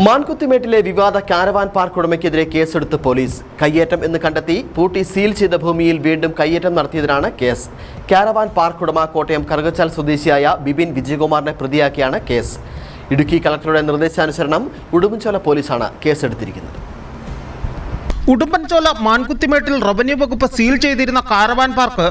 മാൻകുത്തിമേട്ടിലെ വിവാദ caravan park ഉടമയ്ക്കെതിരെ കേസെടുത്ത് police. കയ്യേറ്റം എന്ന് കണ്ടെത്തി പൂട്ടി സീൽ ചെയ്ത ഭൂമിയിൽ വീണ്ടും കയ്യേറ്റം നടത്തിയതിനാണ് കേസ്. കാരവാൻ പാർക്ക് ഉടമ കോട്ടയം കറുകച്ചാൽ സ്വദേശിയായ ബിബിൻ വിജയകുമാറിനെ പ്രതിയാക്കിയാണ് കേസ്. ഇടുക്കി കളക്ടറുടെ നിർദ്ദേശാനുസരണം ഉടുമ്പൻചോല പോലീസാണ് കേസെടുത്തിരിക്കുന്നത്. ഉടുമ്പൻചോല മാൻകുത്തിമേട്ടിൽ റവന്യൂ വകുപ്പ് സീൽ ചെയ്തിരുന്ന കാരവാൻ പാർക്ക്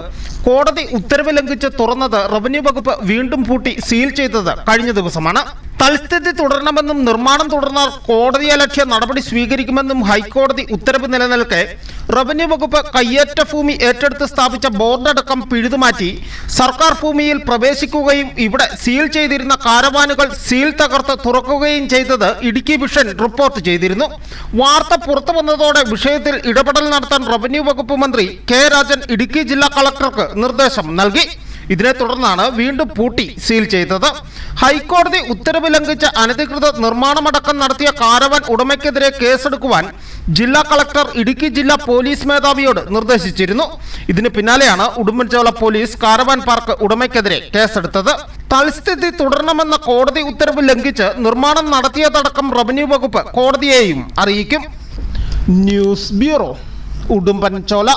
കോടതി ഉത്തരവ് ലംഘിച്ച് തുറന്നത് റവന്യൂ വകുപ്പ് വീണ്ടും പൂട്ടി സീൽ ചെയ്തത് കഴിഞ്ഞ ദിവസമാണ്. തൽസ്ഥിതി തുടരണമെന്നും നിർമ്മാണം തുടർന്നാൽ കോടതിയലക്ഷ്യ നടപടി സ്വീകരിക്കുമെന്നും ഹൈക്കോടതി ഉത്തരവ് നിലനിൽക്കെ റവന്യൂ വകുപ്പ് കയ്യേറ്റ ഭൂമി ഏറ്റെടുത്ത് സ്ഥാപിച്ച ബോർഡടക്കം പിഴുതുമാറ്റി സർക്കാർ ഭൂമിയിൽ പ്രവേശിക്കുകയും ഇവിടെ സീൽ ചെയ്തിരുന്ന കാരവാനുകൾ സീൽ തകർത്ത് തുറക്കുകയും ചെയ്തത് ഇടുക്കി വിഷൻ റിപ്പോർട്ട് ചെയ്തിരുന്നു. വാർത്ത പുറത്തു വന്നതോടെ വിഷയത്തിൽ ഇടപെടൽ നടത്താൻ റവന്യൂ വകുപ്പ് മന്ത്രി കെ രാജൻ ഇടുക്കി ജില്ലാ കളക്ടർക്ക് നിർദ്ദേശം നൽകി. ഇതിനെ തുടർന്നാണ് വീണ്ടും പൂട്ടി സീൽ ചെയ്തത്. ഹൈക്കോടതി ഉത്തരവ് ലംഘിച്ച അനധികൃത നിർമ്മാണമടക്കം നടത്തിയ കാരവൻ ഉടമയ്ക്കെതിരെ കേസെടുക്കുവാൻ ജില്ലാ കളക്ടർ ഇടുക്കി ജില്ലാ പോലീസ് മേധാവിയോട് നിർദ്ദേശിച്ചിരുന്നു. ഇതിന് പിന്നാലെയാണ് ഉടുമ്പൻചോല പോലീസ് കാരവാൻ പാർക്ക് ഉടമയ്ക്കെതിരെ കേസെടുത്തത്. തൽസ്ഥിതി തുടരണമെന്ന കോടതി ഉത്തരവ് ലംഘിച്ച് നിർമ്മാണം നടത്തിയതടക്കം റവന്യൂ വകുപ്പ് കോടതിയെയും അറിയിക്കും. News bureau Udumbanchola